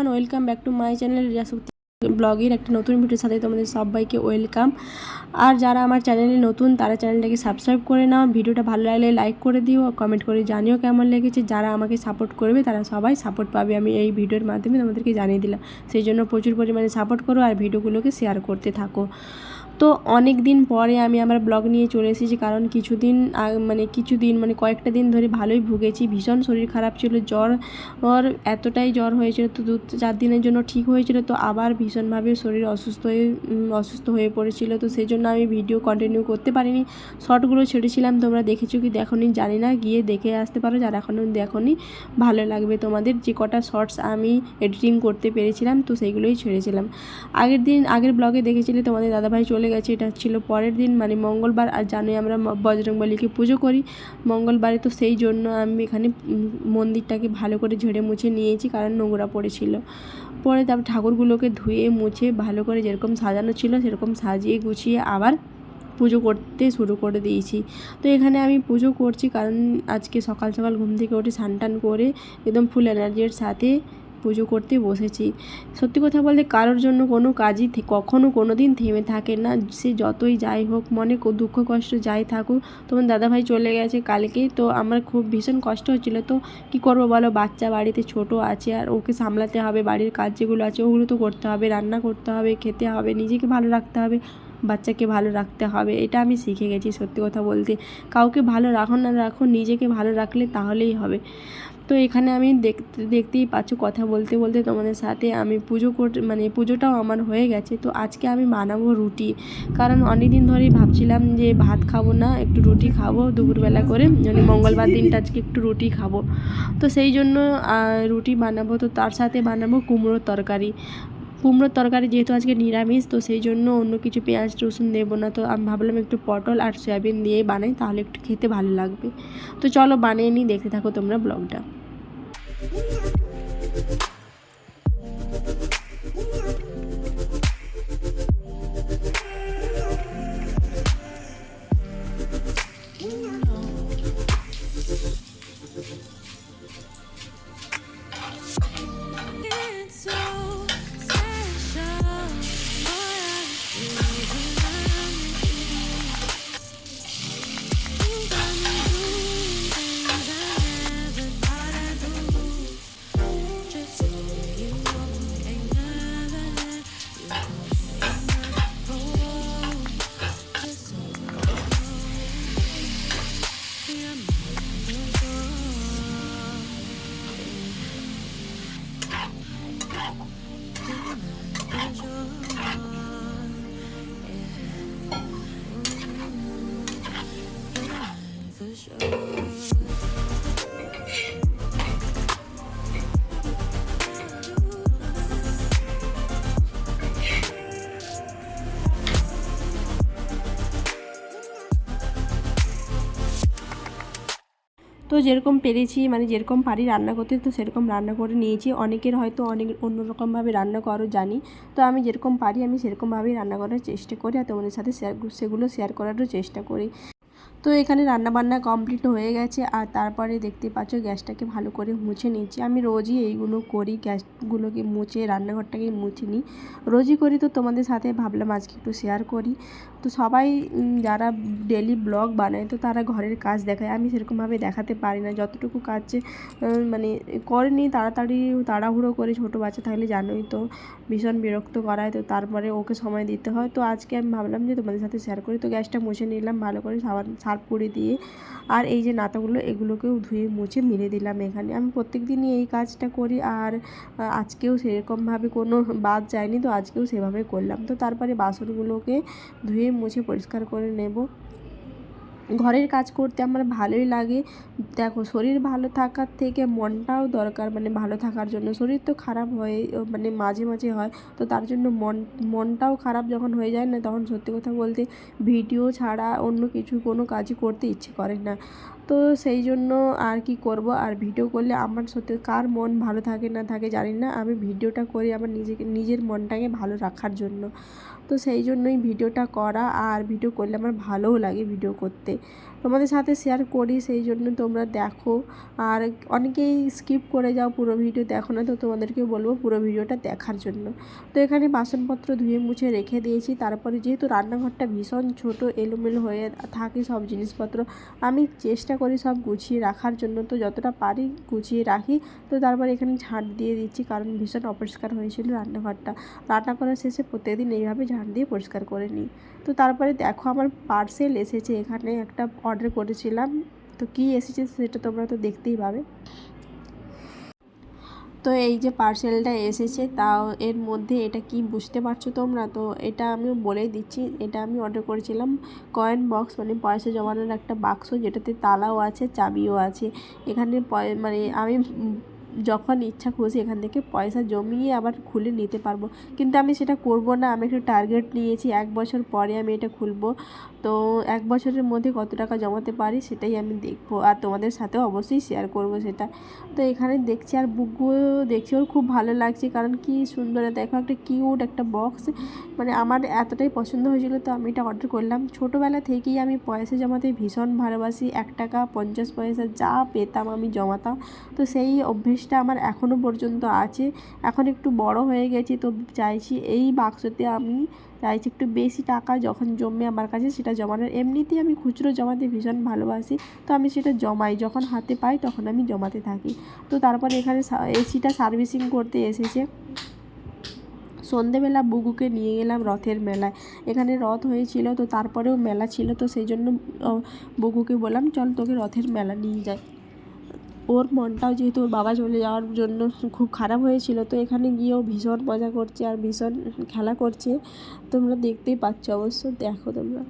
Everyone welcome back to my channel রিয়াশক্তি ব্লগের একটা নতুন ভিডিওর সাথে তোমাদের সবাইকে ওয়েলকাম আর যারা আমার চ্যানেলে নতুন, তারা চ্যানেলটাকে সাবস্ক্রাইব করে নাও। ভিডিওটা ভালো লাগলে লাইক করে দিও কমেন্ট করে জানিও কেমন লেগেছে। যারা আমাকে সাপোর্ট করবে, তারা সবাই সাপোর্ট পাবে। আমি এই ভিডিওর মাধ্যমে তোমাদেরকে জানিয়ে দিলাম। সেই জন্য প্রচুর পরিমাণে সাপোর্ট করো আর ভিডিওগুলোকে শেয়ার করতে থাকো। তো অনেক দিন পরে আমি আমার ব্লগ নিয়ে চলে এসেছি, কারণ কিছুদিন মানে কিছুদিন মানে কয়েকটা দিন ধরে ভালোই ভুগেছি। ভীষণ শরীর খারাপ ছিল, জ্বর, ওর এতটাই জ্বর হয়েছিল, তো দু, চার দিনের জন্য ঠিক হয়েছিল, তো আবার ভীষণভাবে শরীর অসুস্থ হয়ে অসুস্থ হয়ে পড়েছিল, তো সেই জন্য আমি ভিডিও কন্টিনিউ করতে পারিনি। শর্টগুলো ছেড়েছিলাম, তোমরা দেখেছ কি দেখোনি, জানি না, গিয়ে দেখে আসতে পারো, যারা এখনও দেখোনি, ভালো লাগবে তোমাদের। যে কটা শর্টস আমি এডিটিং করতে পেরেছিলাম, তো সেইগুলোই ছেড়েছিলাম। আগের দিন, আগের ব্লগে দেখেছিলে তোমাদের দাদাভাই চলে গেছে, এটা ছিল পরের দিন মানে মঙ্গলবার, আর জানোই আমরা বজরংবলীকে পুজো করি। মঙ্গলবারে তো সেই জন্য আমি এখানে মন্দিরটাকে ভালো করে ঝেড়ে মুছে নিয়েছি, কারণ নোংরা পড়েছিল। পরে তারপর ঠাকুরগুলোকে ধুয়ে, মুছে, ভালো করে যেরকম সাজানো ছিল, সেরকম সাজিয়ে গুছিয়ে আবার পুজো করতে শুরু করে দিয়েছি। তো এখানে আমি পুজো করছি, কারণ আজকে সকাল সকাল ঘুম থেকে উঠে স্নান টান করে, একদম ফুল এনার্জির সাথে পুজো করতে বসেছি। সত্যি কথা বলতে কারোর জন্য কোনো কাজই কখনো কোনো দিন থেমে থাকে না। সে যতই যাই হোক, মনে দুঃখ কষ্ট যাই থাকুক, তোমার দাদাভাই চলে গেছে কালকেই, তো আমার খুব ভীষণ কষ্ট হচ্ছিল। তো কি করব বলো? বাচ্চা বাড়িতে ছোট আছে, আর ওকে সামলাতে হবে, বাড়ির কাজ যেগুলো আছে, ওগুলো তো করতে হবে, রান্না করতে হবে, খেতে হবে, নিজেকে ভালো রাখতে হবে, বাচ্চাকে ভালো রাখতে হবে, এটা আমি শিখে গেছি সত্যি কথা বলতে। কাউকে ভালো রাখো না রাখো, নিজেকে ভালো রাখলে তাহলেই হবে। তো এখানে আমি দেখতে, দেখতেই পাচ্ছ কথা বলতে বলতে তোমাদের সাথে আমি পুজো কর মানে পুজোটাও আমার হয়ে গেছে। তো আজকে আমি বানাবো রুটি। কারণ অনেক দিন ধরেই ভাবছিলাম যে ভাত খাব না, একটু রুটি খাব দুপুরবেলা করে। মানে মঙ্গলবার দিনটা আজকে একটু রুটি খাব। তো সেই জন্য রুটি বানাবো। তো তার সাথে বানাবো কুমড়োর তরকারি। কুমড়োর তরকারি যেহেতু আজকে নিরামিষ, তো সেই জন্য অন্য কিছু পেঁয়াজ, রসুন দেবো না। তো আমি ভাবলাম একটু পটল আর সয়াবিন দিয়ে বানাই, তাহলে একটু খেতে ভালো লাগবে। তো চলো বানিয়ে নিই, দেখতে থাকো তোমরা ব্লগটা। তো যেরকম পেরেছি মানে যেরকম পারি রান্না করতে, তো সেরকম রান্না করে নিয়েছি। অনেকের হয়তো অনেক অন্যরকমভাবে রান্না করো, জানি। তো আমি যেরকম পারি, আমি সেরকমভাবেই রান্না করার চেষ্টা করি আর তোমাদের সাথে শেয়ার সেগুলো শেয়ার করারও চেষ্টা করি। তো এখানে রান্না বান্না কমপ্লিট হয়ে গেছে আর তারপরে দেখতে পাচ্ছ গ্যাসটাকে ভালো করে মুছে নিচ্ছি। আমি রোজই এইগুলো করি, গ্যাসগুলোকে মুছে, রান্নাঘরটাকে মুছে নিই। রোজই করি তো তোমাদের সাথে ভাবলাম আজকে একটু শেয়ার করি। তো সবাই যারা ডেলি ব্লগ বানায়, তো তারা ঘরের কাজ দেখায়। আমি সেরকমভাবে দেখাতে পারি না। যতটুকু কাজ মানে করেনি তাড়াতাড়ি, তাড়াহুড়ো করে ছোটো বাচ্চা থাকলে জানোই তো, ভীষণ বিরক্ত করায়। তো তারপরে ওকে সময় দিতে হয়। তো আজকে আমি ভাবলাম যে তোমাদের সাথে শেয়ার করি। তো গ্যাসটা মুছে নিলাম, ভালো করে সাবান, সার্ফ করে দিয়ে। আর এই যে নাতাগুলো, এগুলোকেও ধুয়ে মুছে মিলে দিলাম এখানে। আমি প্রত্যেক দিনই এই কাজটা করি আর আজকেও সেরকমভাবে কোনো বাদ যায়নি। তো আজকেও সেভাবে করলাম। তো তারপরে বাসনগুলোকে ধুয়ে মুছে পরিষ্কার করে নেব। ঘরের কাজ করতে আমার ভালোই লাগে। দেখো, শরীর ভালো থাকার থেকে মনটাও দরকার মানে ভালো থাকার জন্য। শরীর তো খারাপ হয়ে মানে মাঝে মাঝে হয়, তো তার জন্য মন, মনটাও খারাপ যখন হয়ে যায় না, তখন সত্যি কথা বলতে ভিডিও ছাড়া অন্য কিছু, কোনো কাজই করতে ইচ্ছে করে না। তো সেই জন্য আর কি করব? আর ভিডিও করলে আমার সত্যি কার মন ভালো থাকে না থাকে জানি না। আমি ভিডিওটা করি আমার নিজেকে, নিজের মনটাকে ভালো রাখার জন্য। তো সেই জন্যই ভিডিওটা করা আর ভিডিও করলে আমার ভালোও লাগে ভিডিও করতে। তোমাদের সাথে শেয়ার করি, সেই জন্য তোমরা দেখো। আর অনেকেই স্কিপ করে যাও পুরো ভিডিও দেখো না, তো তোমাদেরকে বলব পুরো ভিডিওটা দেখার জন্য। তো এখানে বাসনপত্র ধুয়ে মুছে রেখে দিয়েছি, তারপরে যেহেতু রান্নাঘরটা ভীষণ ছোট, এলোমেলো হয়ে থাকে সব জিনিসপত্র, আমি চেষ্টা করি সব গুছিয়ে রাখার জন্য। তো যতটা পারি গুছিয়ে রাখি, তো তারপর এখানে ঝাঁট দিয়ে দিচ্ছি, কারণ ভীষণ অপরিষ্কার হয়েছিল রান্নাঘরটা। রান্না করার শেষে প্রত্যেকদিন এইভাবে ঝাঁট দিয়ে পরিষ্কার করে নিই। তো তারপরে দেখো আমার পার্সেল এসেছে, এখানে একটা অর্ডার করেছিলাম। তো কী এসেছে সেটা তোমরা তো দেখতেই পাবে। তো এই যে পার্সেলটা এসেছে, তাও এর মধ্যে এটা কি বুঝতে পারছ তোমরা? তো এটা আমি বলেই দিচ্ছি, এটা আমি অর্ডার করেছিলাম কয়েন বক্স মানে পয়সা জমানোর একটা বাক্স যেটাতে তালাও আছে, চাবিও আছে। এখানে মানে আমি যখন ইচ্ছা খুশি এখান থেকে পয়সা জমিয়ে আবার খুলে নিতে পারব। কিন্তু আমি সেটা করব না। আমি একটু টার্গেট নিয়েছি। এক বছর পরে আমি এটা খুলবো। তো এক বছরের মধ্যে কত টাকা জমাতে পারি সেটাই আমি দেখব আর তোমাদের সাথেও অবশ্যই শেয়ার করব সেটা। তো এখানে দেখছি আর বুকগুলো দেখছি, ওর খুব ভালো লাগছে কারণ কি সুন্দর, দেখো একটা কিউট একটা বক্স মানে আমার এতটাই পছন্দ হয়েছিল তো আমি এটা অর্ডার করলাম। ছোটোবেলা থেকেই আমি পয়সা জমাতে ভীষণ ভালোবাসি, এক টাকা পঞ্চাশ পয়সা যা পেতাম আমি জমাতাম। তো সেই অভ্যেসটা আমার এখনও পর্যন্ত আছে। এখন একটু বড় হয়ে গেছি তো চাইছি এই বাক্সতে আমি চাইছি একটু বেশি টাকা যখন জমে আমার কাছে সেটা জমানোর, এমনিতেই আমি খুচরো জমাতে ভীষণ ভালোবাসি। তো আমি সেটা জমাই, যখন হাতে পাই তখন আমি জমাতে থাকি। তো তারপরে এখানে এসিটা সার্ভিসিং করতে এসেছে। সন্ধেবেলা বুগুকে নিয়ে গেলাম রথের মেলায়। এখানে রথ হয়েছিল তো তারপরেও মেলা ছিল তো সেই জন্য বুগুকে বললাম, চল তোকে রথের মেলা নিয়ে যাই। ওর মনটাও যেহেতু ওর বাবা চলে যাওয়ার জন্য খুব খারাপ হয়েছিল, তো এখানে গিয়েও ভীষণ মজা করছে আর ভীষণ খেলা করছে। তোমরা দেখতেই পাচ্ছ, অবশ্য দেখো তোমরা।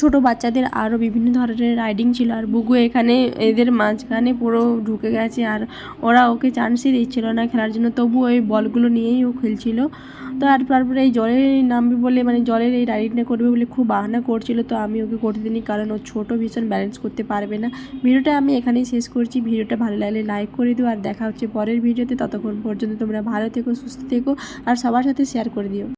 ছোট বাচ্চাদের আরও বিভিন্ন ধরনের রাইডিং ছিল আর বুগু এখানে এদের মাঝখানে পুরো ঢুকে গেছে আর ওরা ওকে চান্সই দিচ্ছিল না খেলার জন্য। তবু ওই বলগুলো নিয়েই ও খেলছিল। তো আর তারপরে এই জলে নামবে বলে মানে জলের এই রাইডিংটা করবে বলে খুব বাহানা করছিল। তো আমি ওকে করতে দিইনি কারণ ও ছোটো ভীষণ ব্যালেন্স করতে পারবে না। ভিডিওটা আমি এখানেই শেষ করছি। ভিডিওটা ভালো লাগলে লাইক করে দিও আর দেখা হচ্ছে পরের ভিডিওতে। ততক্ষণ পর্যন্ত তোমরা ভালো থেকো, সুস্থ থেকো আর সবার সাথে শেয়ার করে দিও।